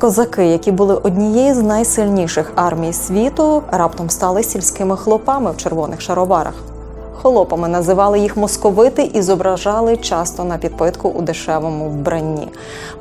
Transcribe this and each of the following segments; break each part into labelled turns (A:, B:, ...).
A: Козаки, які були однією з найсильніших армій світу, раптом стали сільськими хлопами в червоних шароварах. Холопами називали їх московити і зображали часто на підпитку у дешевому вбранні.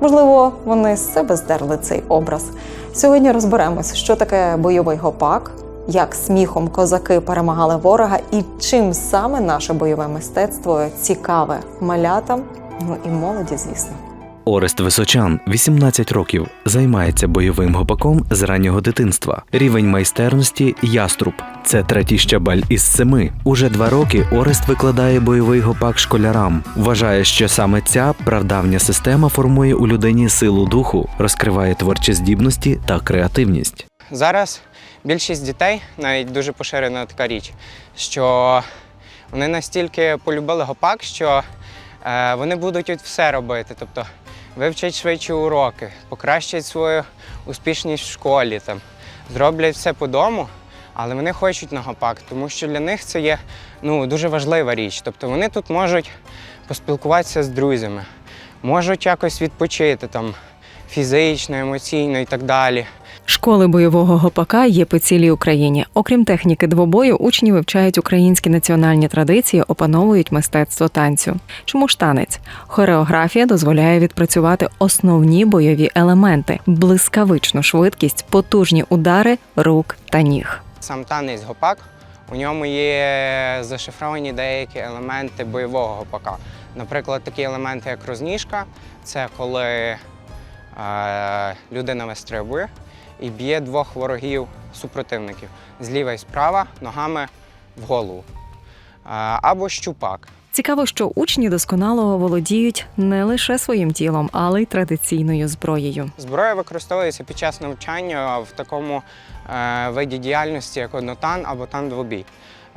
A: Можливо, вони з себе здерли цей образ. Сьогодні розберемось, що таке бойовий гопак, як сміхом козаки перемагали ворога і чим саме наше бойове мистецтво цікаве малятам, ну і молоді, звісно.
B: Орест Височан, 18 років, займається бойовим гопаком з раннього дитинства. Рівень майстерності яструб. Це третій щабель із семи. Уже два роки Орест викладає бойовий гопак школярам. Вважає, що саме ця правдавня система формує у людині силу духу, розкриває творчі здібності та креативність.
C: Зараз більшість дітей, навіть дуже поширена така річ, що вони настільки полюбили гопак, що е, вони будуть все робити. Тобто вивчать швидше уроки, покращать свою успішність в школі, там, зроблять все по дому, але вони хочуть на гопак, тому що для них це є ну, дуже важлива річ. Тобто вони тут можуть поспілкуватися з друзями, можуть якось відпочити там, фізично, емоційно і так далі.
D: Школи бойового гопака є по цілій Україні. Окрім техніки двобою, учні вивчають українські національні традиції, опановують мистецтво танцю. Чому ж танець? Хореографія дозволяє відпрацювати основні бойові елементи: блискавичну швидкість, потужні удари рук та ніг.
C: Сам танець гопак, у ньому є зашифровані деякі елементи бойового гопака. Наприклад, такі елементи, як розніжка, це коли е, людина вистрибує і б'є двох ворогів супротивників зліва і справа ногами в голову. Або щупак.
D: Цікаво, що учні досконало володіють не лише своїм тілом, але й традиційною зброєю.
C: Зброя використовується під час навчання в такому е, виді діяльності, як однотан або тан-двобій.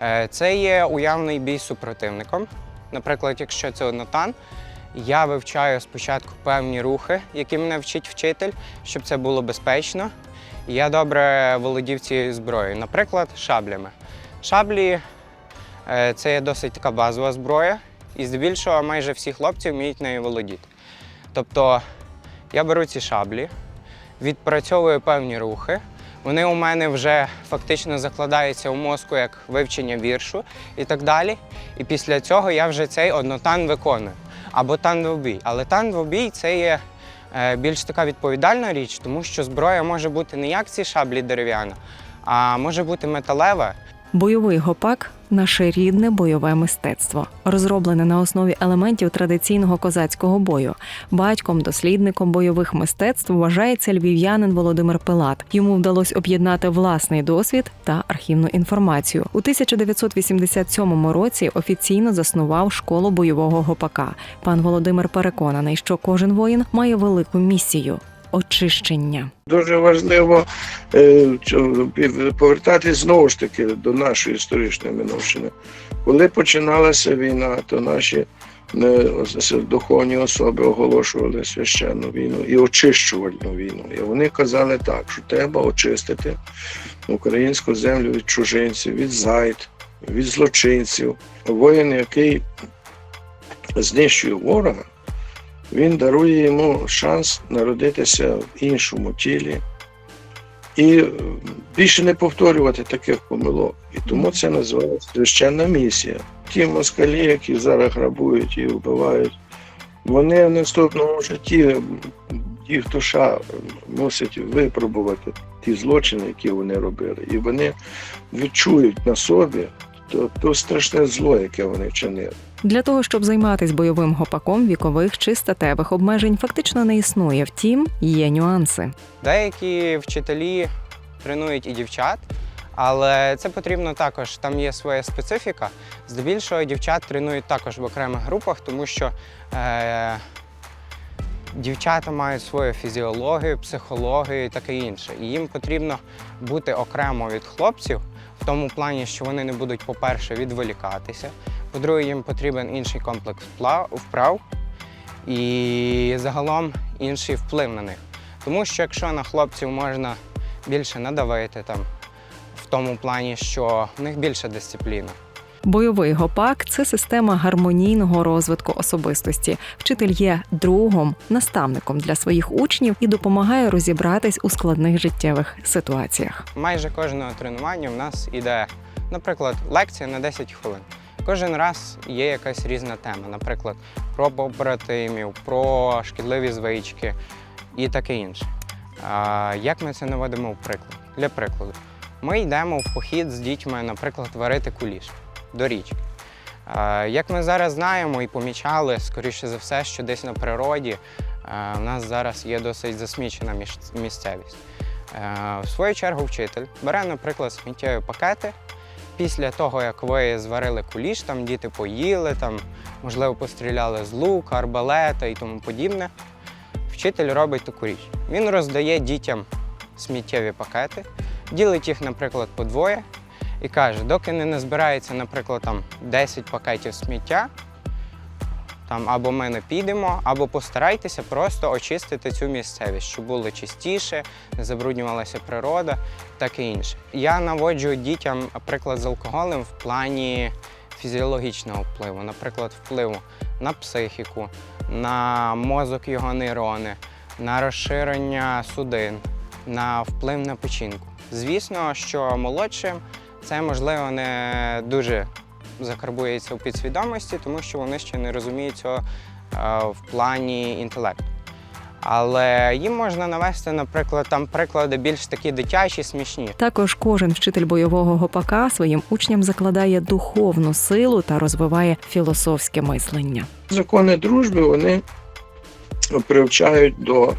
C: Е, це є уявний бій з супротивником. Наприклад, якщо це однотан, я вивчаю спочатку певні рухи, які мене вчить вчитель, щоб це було безпечно. Я добре володів цією зброєю, наприклад, шаблями. Шаблі е, це є досить така базова зброя, і здебільшого майже всі хлопці вміють нею володіти. Тобто я беру ці шаблі, відпрацьовую певні рухи. Вони у мене вже фактично закладаються у мозку як вивчення віршу і так далі. І після цього я вже цей однотан виконую. Або танвобій. Але танвобій це є е, більш така відповідальна річ, тому що зброя може бути не як ці шаблі дерев'яна, а може бути металева.
D: Бойовий гопак наше рідне бойове мистецтво, розроблене на основі елементів традиційного козацького бою. Батьком, дослідником бойових мистецтв вважається львів'янин Володимир Пилат. Йому вдалося об'єднати власний досвід та архівну інформацію. У 1987 році офіційно заснував школу бойового гопака. Пан Володимир переконаний, що кожен воїн має велику місію очищення.
E: Дуже важливо е, повертатись знову ж таки до нашої історичної минувшини. Коли починалася війна, то наші е, духовні особи оголошували священну війну і очищувальну війну. І вони казали так, що треба очистити українську землю від чужинців, від зайд, від злочинців. Воїн, який знищує ворога, він дарує йому шанс народитися в іншому тілі і е, більше не повторювати таких помилок. І тому це називається священна місія. Ті москалі, які зараз грабують і вбивають, вони в наступному житті їх душа мусить випробувати ті злочини, які вони робили. І вони відчують на собі то, то страшне зло, яке вони вчинили.
D: Для того щоб займатися бойовим гопаком, вікових чи статевих обмежень фактично не існує. Втім, є нюанси.
C: Деякі вчителі тренують і дівчат, але це потрібно також. Там є своя специфіка. Здебільшого дівчат тренують також в окремих групах, тому що е, дівчата мають свою фізіологію, психологію і таке інше. І їм потрібно бути окремо від хлопців в тому плані, що вони не будуть, по-перше, відволікатися. По-друге, їм потрібен інший комплекс вправ і загалом інший вплив на них. Тому що якщо на хлопців можна більше надавити там, в тому плані, що в них більша дисципліна.
D: Бойовий гопак це система гармонійного розвитку особистості. Вчитель є другом, наставником для своїх учнів і допомагає розібратись у складних життєвих ситуаціях.
C: Майже кожного тренування в нас іде, наприклад, лекція на 10 хвилин. Кожен раз є якась різна тема, наприклад, про побратимів, про шкідливі звички і таке інше. Як ми це наводимо в приклад? Для прикладу, ми йдемо в похід з дітьми, наприклад, варити куліш до річки. Як ми зараз знаємо і помічали, скоріше за все, що десь на природі у нас зараз є досить засмічена місцевість. Е, В свою чергу вчитель бере, наприклад, сміттєві пакети. Після того, як ви зварили куліш, там діти поїли, там, можливо, постріляли з лука, арбалета і тому подібне. Вчитель робить таку річ. Він роздає дітям сміттєві пакети, ділить їх, наприклад, по двоє і каже, доки не назбирається, наприклад, там 10 пакетів сміття, там або ми не підемо, або постарайтеся просто очистити цю місцевість, щоб було чистіше, не забруднювалася природа, таке інше. Я наводжу дітям приклад з алкоголем в плані фізіологічного впливу, наприклад, впливу на психіку, на мозок його нейрони, на розширення судин, на вплив на печінку. Звісно, що молодшим це можливо не дуже закарбується у підсвідомості, тому що вони ще не розуміють цього е, в плані інтелекту. Але їм можна навести, наприклад, там приклади більш такі дитячі, смішні.
D: Також кожен вчитель бойового гопака своїм учням закладає духовну силу та розвиває філософське мислення.
E: Закони дружби вони привчають до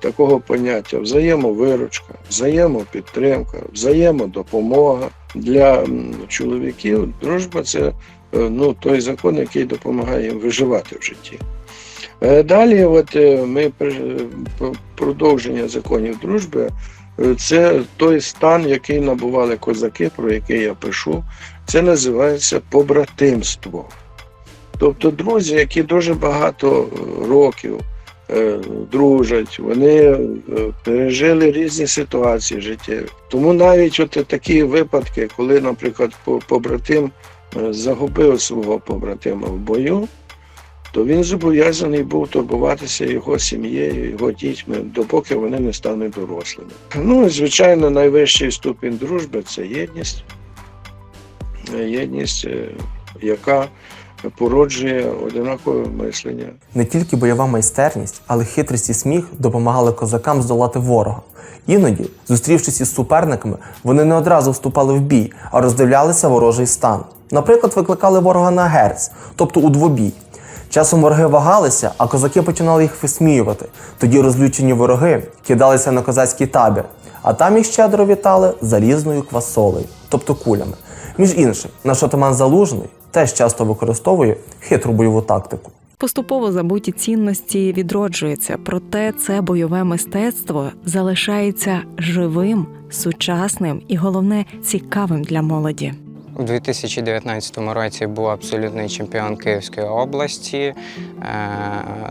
E: такого поняття взаємовиручка, взаємопідтримка, взаємодопомога. Для чоловіків дружба це е, ну, той закон, який допомагає їм виживати в житті. Е, Далі, от е, ми продовження законів дружби. Це той стан, який набували козаки, про який я пишу. Це називається побратимство. Тобто друзі, які дуже багато років дружать, вони е, пережили різні ситуації життєві. Тому навіть от такі випадки, коли, наприклад, побратим е, загубив свого побратима в бою, то він зобов'язаний був турбуватися його сім'єю, його дітьми, допоки вони не стануть дорослими. Ну і звичайно, найвищий ступінь дружби це єдність. Е, Єдність, е, яка породжує одинакове мислення.
F: Не тільки бойова майстерність, але хитрість і сміх допомагали козакам здолати ворога. Іноді, зустрівшись із суперниками, вони не одразу вступали в бій, а роздивлялися ворожий стан. Наприклад, викликали ворога на герць, тобто у двобій. Часом вороги вагалися, а козаки починали їх висміювати. Тоді розлючені вороги кидалися на козацький табір, а там їх щедро вітали залізною квасолею, тобто кулями. Між іншим, наш отаман Залужний теж часто використовує хитру бойову тактику.
D: Поступово забуті цінності відроджуються, проте це бойове мистецтво залишається живим, сучасним і головне цікавим для молоді.
C: У 2019 році був абсолютний чемпіон Київської області. Е,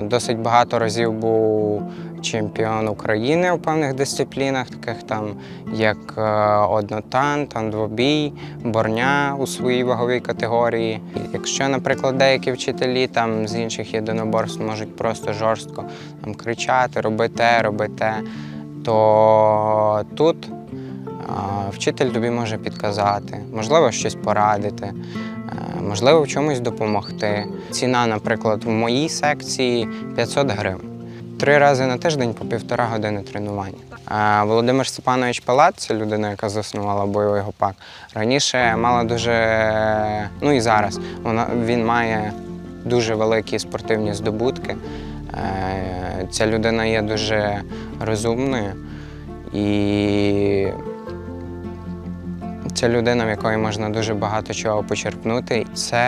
C: Досить багато разів був чемпіон України у певних дисциплінах, таких там як е, однотан, тандвобій, борня у своїй ваговій категорії. Якщо, наприклад, деякі вчителі там з інших єдиноборств можуть просто жорстко там, кричати, роби те, роби то тут а, Вчитель тобі може підказати, можливо, щось порадити, е, можливо, в чомусь допомогти. Ціна, наприклад, в моїй секції 500 гривень. Три рази на тиждень по півтора години тренування. Володимир Степанович Палат, це людина, яка заснувала бойовий гопак. Раніше мала дуже, ну і зараз, вона, він має дуже великі спортивні здобутки. Е, Ця людина є дуже розумною і це людина, в якої можна дуже багато чого почерпнути. Це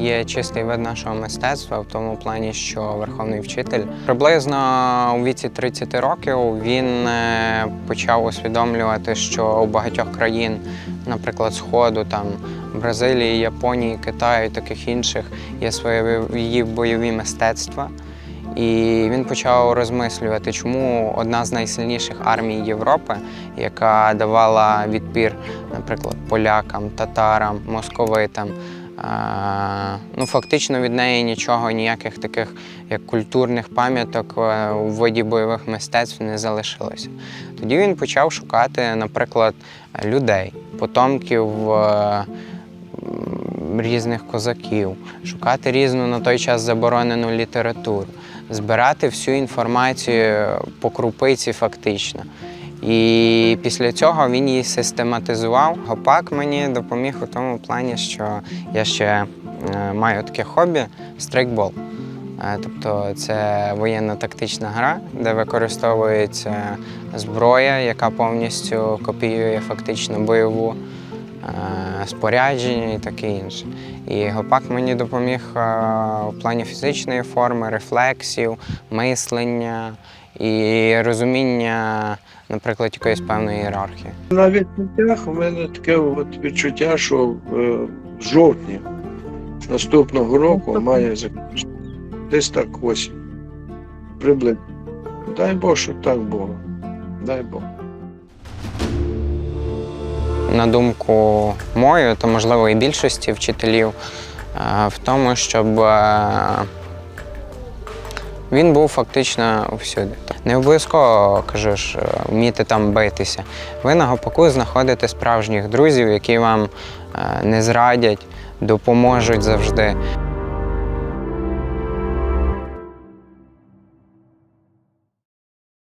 C: є чистий вид нашого мистецтва в тому плані, що верховний вчитель приблизно у віці 30 років він е, почав усвідомлювати, що у багатьох країн, наприклад, Сходу, там Бразилії, Японії, Китаю, і таких інших, є свої бойові мистецтва. І він почав розмислювати, чому одна з найсильніших армій Європи, яка давала відпір, наприклад, полякам, татарам, московитам, Ну, фактично від неї нічого, ніяких таких як культурних пам'яток е, у виді бойових мистецтв не залишилося. Тоді він почав шукати, наприклад, людей, потомків е, різних козаків, шукати різну на той час заборонену літературу, збирати всю інформацію по крупиці фактично. І після цього він її систематизував. Гопак мені допоміг у тому плані, що я ще е, маю таке хобі страйкбол. Е, Тобто це воєнно-тактична гра, де використовується зброя, яка повністю копіює фактично бойову спорядження і таке інше. І гопак мені допоміг е, у плані фізичної форми, рефлексів, мислення і розуміння, наприклад, якоїсь певної ієрархії.
E: На відчуттях у мене таке от відчуття, що е, в жовтні наступного року має закінчитися. Десь так осінь. Приблизно. Дай Бог, щоб так було. Дай Бог.
C: На думку мою, то можливо і більшості вчителів, е, в тому, щоб е, він був фактично всюди. Не обов'язково кажу ж, е, вміти там битися. Ви на гопаку знаходите справжніх друзів, які вам не зрадять, допоможуть завжди.